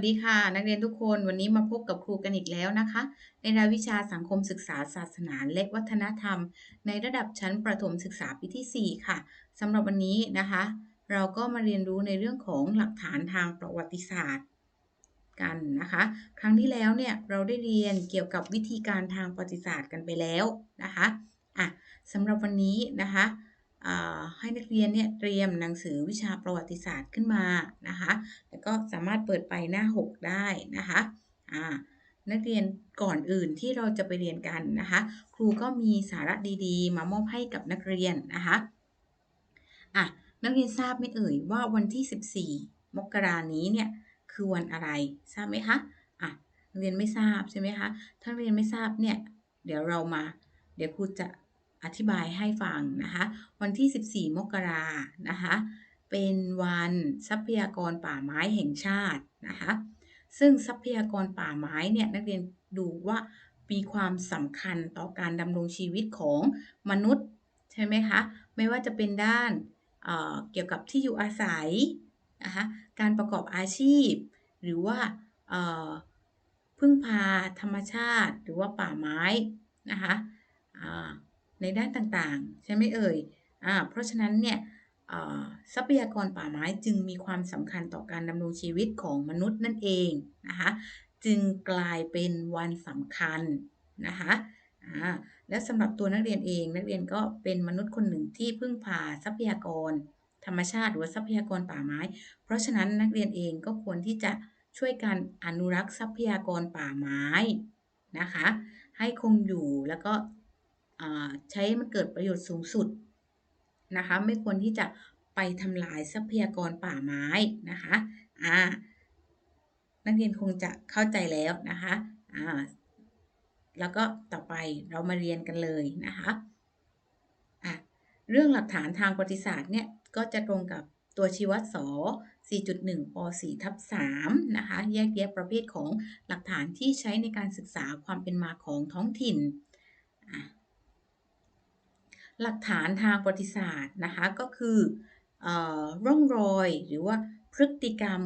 สดีค่ะ นักเรียนทุกคนวันนี้มาพบกับครูกันอีกแล้วนะคะ ในรายวิชาสังคมศึกษาศาสนาและวัฒนธรรม ในระดับชั้นประถมศึกษาปีที่ 4 ค่ะสำหรับวันนี้นะคะ เราก็มาเรียนรู้ในเรื่องของหลักฐานทางประวัติศาสตร์ กันนะคะ ครั้งที่แล้วเนี่ยเราได้เรียนเกี่ยวกับวิธีการทางประวัติศาสตร์กันไปแล้วนะคะอะสำหรับวันนี้นะคะ ให้นักเรียนเนี่ยเตรียมหนังสือวิชาประวัติศาสตร์ขึ้นมานะคะแล้วก็สามารถเปิดไปหน้า 6 ได้นะคะนักเรียนก่อนอื่นที่เราจะไปเรียนกันนะคะ ครูก็มีสาระดีๆ มามอบให้กับนักเรียนนะคะอะนักเรียนทราบไหมเอ่ยว่าวันที่ 14 มกรานี้เนี่ยคือวันอะไรทราบไหมคะอะนักเรียนไม่ทราบใช่ไหมคะถ้าเรียนไม่ทราบเนี่ยเดี๋ยวเรามา เดี๋ยวครูจะ อธิบายให้ฟังนะคะวันที่ 14 มกรานะคะเป็นวันทรัพยากรป่าไม้แห่งชาตินะคะซึ่งทรัพยากรป่าไม้เนี่ยนักเรียนดูว่ามีความสำคัญต่อการดำรงชีวิตของมนุษย์ใช่ไหมคะไม่ว่าจะเป็นด้านเเกี่ยวกับที่อยู่อาศัยนะคะการประกอบอาชีพ หรือว่าพึ่งพาธรรมชาติ หรือว่าป่าไม้นะคะ ในด้านต่างๆ ใช่ไหมเอ่ยอ่าเพราะฉะนั้นเนี่ยทรัพยากรป่าไม้จึงมีความสำคัญต่อการดำรงชีวิตของมนุษย์นั่นเองนะคะจึงกลายเป็นวันสำคัญนะคะอ่าและสำหรับตัวนักเรียนเอง นักเรียนก็เป็นมนุษย์คนหนึ่งที่พึ่งพาทรัพยากร ธรรมชาติหรือทรัพยากรป่าไม้ เพราะฉะนั้นนักเรียนเองก็ควรที่จะช่วยกันอนุรักษ์ทรัพยากรป่าไม้นะคะ ให้คงอยู่แล้วก็ ใช้มันเกิดประโยชน์สูงสุดนะคะไม่ควรที่จะไปทำลายทรัพยากรป่าไม้นะคะอ่านักเรียนคงจะเข้าใจแล้วนะคะอ่าแล้วก็ต่อไปเรามาเรียนกันเลยนะคะอะเรื่องหลักฐานทางประวัติศาสตร์เนี่ยก็จะตรงกับตัวชี้วัดส4.1ป4ทับ3นะคะแยกแยะประเภทของหลักฐานที่ใช้ในการศึกษาความเป็นมาของท้องถิ่นอ่า หลักฐานทางประวัติศาสตร์นะคะก็คือร่องรอยหรือว่าพฤติกรรม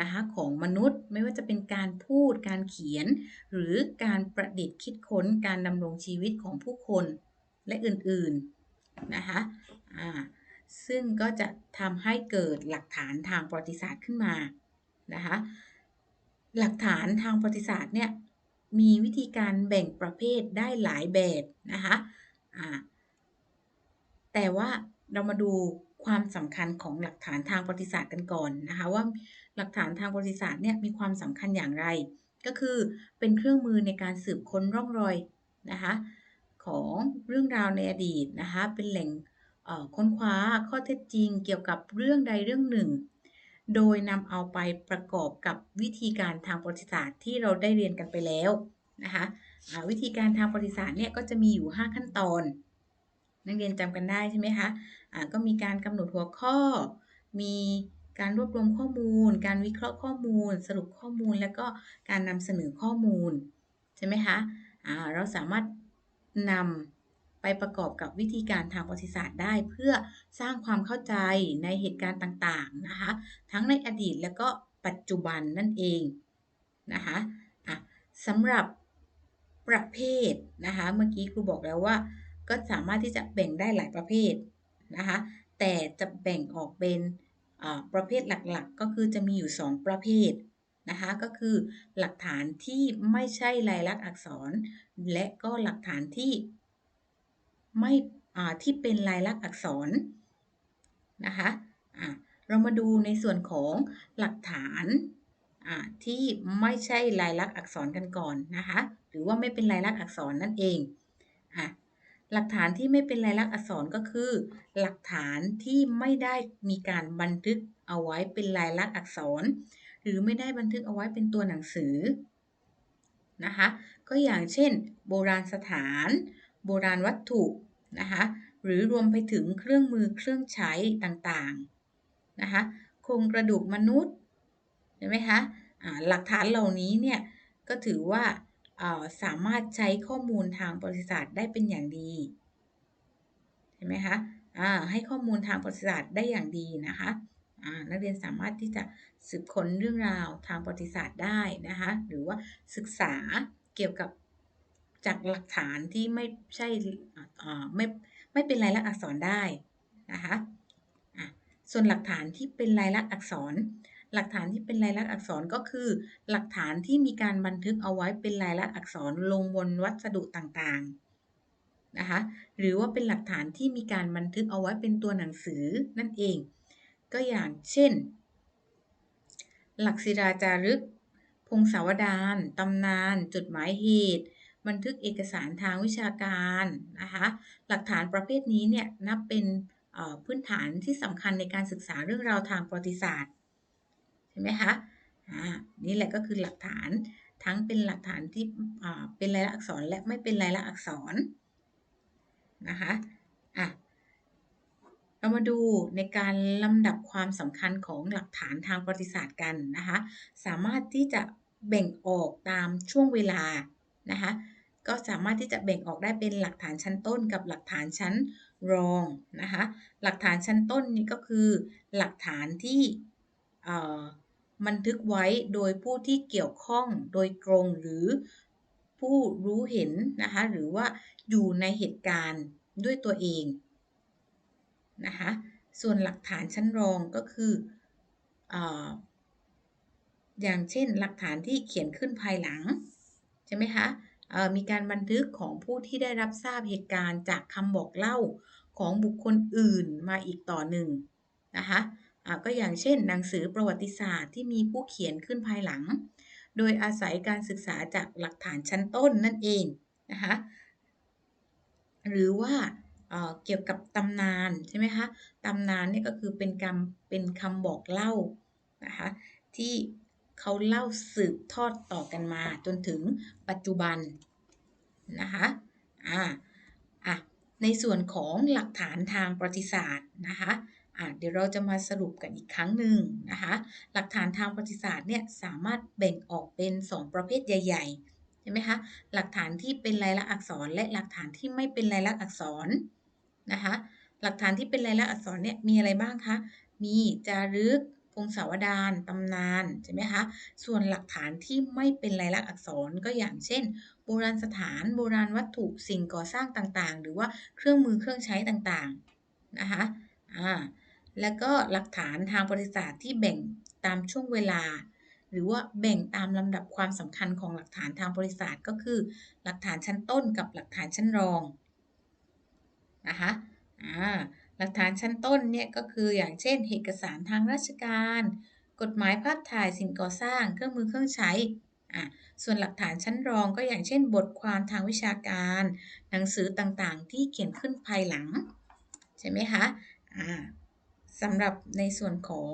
นะคะของมนุษย์ไม่ว่าจะเป็นการพูดการเขียน หรือการประดิษฐ์คิดค้นการดำรงชีวิตของผู้คนและอื่นๆนะคะซึ่งก็จะทำให้เกิดหลักฐานทางประวัติศาสตร์ขึ้นมานะคะหลักฐานทางประวัติศาสตร์เนี่ยมีวิธีการแบ่งประเภทได้หลายแบบนะคะ แต่ว่าเรามาดูความสำคัญของหลักฐานทางประวัติศาสตร์กันก่อนนะคะ ว่าหลักฐานทางประวัติศาสตร์เนี่ยมีความสำคัญอย่างไร ก็คือเป็นเครื่องมือในการสืบค้นร่องรอยนะคะของเรื่องราวในอดีตนะคะเป็นแหล่งค้นคว้าข้อเท็จจริงเกี่ยวกับเรื่องใดเรื่องหนึ่ง โดยนำเอาไปประกอบกับวิธีการทางประวัติศาสตร์ที่เราได้เรียนกันไปแล้วนะคะวิธีการทางประวัติศาสตร์เนี่ยก็จะมีอยู่ 5 ขั้นตอน นักเรียนจำกันได้ใช่ไหมคะะก็มีการกำหนดหัวข้อ มีการรวบรวมข้อมูล การวิเคราะห์ข้อมูล สรุปข้อมูล แล้วก็การนำเสนอข้อมูล ใช่ไหมคะะเราสามารถนำไปประกอบกับวิธีการทางประวัติศาสตร์ได้ เพื่อสร้างความเข้าใจในเหตุการณ์ต่างๆนะคะ ทั้งในอดีตและก็ปัจจุบันนั่นเองนะคะะสำหรับประเภทนะคะ เมื่อกี้ครูบอกแล้วว่า ก็สามารถที่จะแบ่งได้หลายประเภทนะคะ แต่จะแบ่งออกเป็นประเภทหลักๆ ก็คือจะมีอยู่ 2 ประเภทนะคะก็คือหลักฐานที่ไม่ใช่ลายลักษณ์อักษร และก็หลักฐานที่ไม่ที่เป็นลายลักษณ์อักษรนะคะะเรามาดูในส่วนของหลักฐานที่ไม่ใช่ลายลักษณ์อักษรกันก่อนนะคะหรือว่าไม่เป็นลายลักษณ์อักษรนั่นเองอะ หลักฐานที่ไม่เป็นลายลักษณ์อักษรก็คือ หลักฐานที่ไม่ได้มีการบันทึกเอาไว้เป็นลายลักษณ์อักษร หรือไม่ได้บันทึกเอาไว้เป็นตัวหนังสือนะคะ ก็อย่างเช่น โบราณสถาน โบราณวัตถุนะคะหรือรวมไปถึงเครื่องมือเครื่องใช้ต่างๆนะคะโครงกระดูกมนุษย์เห็นไหมคะหลักฐานเหล่านี้เนี่ยก็ถือว่า สามารถใช้ข้อมูลทางประวัติศาสตร์ได้เป็นอย่างดี เห็นไหมคะให้ข้อมูลทางประวัติศาสตร์ได้อย่างดีนะคะ อ่า นักเรียนสามารถที่จะสืบค้นเรื่องราวทางประวัติศาสตร์ได้นะคะ หรือว่าศึกษาเกี่ยวกับจากหลักฐานที่ไม่ใช่อ่าไม่ ไม่เป็นลายลักษณ์อักษรได้นะคะ อะ ส่วนหลักฐานที่เป็นลายลักษณ์อักษร หลักฐานที่เป็นลายลักษณ์อักษรก็คือ หลักฐานที่มีการบันทึกเอาไว้เป็นลายลักษณ์อักษรลงบนวัสดุต่างๆนะคะหรือว่าเป็นหลักฐานที่มีการบันทึกเอาไว้เป็นตัวหนังสือนั่นเอง ก็อย่างเช่น หลักศิราจารึก พงศาวดารตำนาน จดหมายเหตุบันทึกเอกสารทางวิชาการนะคะหลักฐานประเภทนี้เนี่ยนับเป็นพื้นฐานที่สำคัญในการศึกษาเรื่องราวทางประวัติศาสตร์ ใช่ไหมคะอ่านี่แหละก็คือหลักฐานทั้งเป็นหลักฐานที่เป็นลายลักษณ์อักษรและไม่เป็นลายลักษณ์อักษรนะคะอะเรามาดูในการลำดับความสำคัญของหลักฐานทางประวัติศาสตร์กันนะคะ สามารถที่จะแบ่งออกตามช่วงเวลานะคะก็สามารถที่จะแบ่งออกได้เป็นหลักฐานชั้นต้นกับหลักฐานชั้นรองนะคะ หลักฐานชั้นต้นนี้ก็คือหลักฐานที่ บันทึกไว้โดยผู้ที่เกี่ยวข้องโดยตรงหรือผู้รู้เห็นนะคะหรือว่าอยู่ในเหตุการณ์ด้วยตัวเองนะคะส่วนหลักฐานชั้นรองก็คือออย่างเช่นหลักฐานที่เขียนขึ้นภายหลัง ใช่ไหมคะมีการบันทึกของผู้ที่ได้รับทราบเหตุการณ์จากคำบอกเล่าของบุคคลอื่นมาอีกต่อหนึ่งนะคะ ก็อย่างเช่น หนังสือประวัติศาสตร์ที่มีผู้เขียนขึ้นภายหลัง โดยอาศัยการศึกษาจากหลักฐานชั้นต้นนั่นเองนะคะหรือว่าเกี่ยวกับตำนานใช่ไหมคะตำนานนี่ก็คือเป็นคำเป็นคำบอกเล่านะคะที่เขาเล่าสืบทอดต่อกันมาจนถึงปัจจุบันนะคะอ่าอะในส่วนของหลักฐานทางประวัติศาสตร์นะคะอะ เดี๋ยวเราจะมาสรุปกันอีกครั้งหนึ่งนะคะ หลักฐานทางประวัติศาสตร์เนี่ยสามารถแบ่งออกเป็น 2 ประเภทใหญ่ๆ ใช่ไหมคะ หลักฐานที่เป็นลายลักษณ์อักษรและหลักฐานที่ไม่เป็นลายลักษณ์อักษรนะคะ หลักฐานที่เป็นลายลักษณ์อักษรเนี่ยมีอะไรบ้างคะ มีจารึกพงศาวดารตำนานใช่ไหมคะ ส่วนหลักฐานที่ไม่เป็นลายลักษณ์อักษรก็อย่างเช่น โบราณสถานโบราณวัตถุสิ่งก่อสร้างต่างๆ หรือว่าเครื่องมือเครื่องใช้ต่างๆนะคะ อ่า แล้วก็หลักฐานทางประวัติศาสตร์ที่แบ่งตามช่วงเวลา หรือว่าแบ่งตามลำดับความสำคัญของหลักฐานทางประวัติศาสตร์ก็คือ หลักฐานชั้นต้นกับหลักฐานชั้นรองนะคะหลักฐานชั้นต้นเนี่ยก็คืออย่างเช่น เอกสารทางราชการ กฎหมายภาพถ่ายสิ่งก่อสร้าง เครื่องมือเครื่องใช้อ่าส่วนหลักฐานชั้นรองก็อย่างเช่น บทความทางวิชาการ หนังสือต่างๆ ที่เขียนขึ้นภายหลัง ใช่ไหมคะอ่า สำหรับในส่วนของ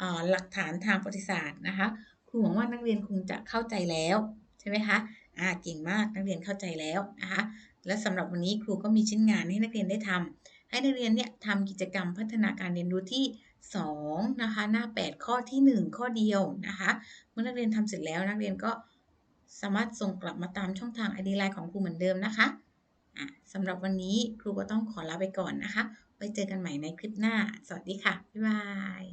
อหลักฐานทางประวัติศาสตร์นะคะครูหวังว่านักเรียนคงจะเข้าใจแล้วใช่ไหมคะอ่าเก่งมากนักเรียนเข้าใจแล้วนะคะและสำหรับวันนี้ครูก็มีชิ้นงานให้นักเรียนได้ทำให้นักเรียนเนี่ยทำกิจกรรมพัฒนาการเรียนรู้ที่2นะคะหน้า 8 ข้อที่ 1 ข้อเดียวนะคะเมื่อนักเรียนทำเสร็จแล้วนักเรียนก็สามารถส่งกลับมาตามช่องทาง ID Line ของครูเหมือนเดิมนะคะ สำหรับวันนี้ครูก็ต้องขอลาไปก่อนนะคะ ไว้เจอกันใหม่ในคลิปหน้า สวัสดีค่ะ บ๊ายบาย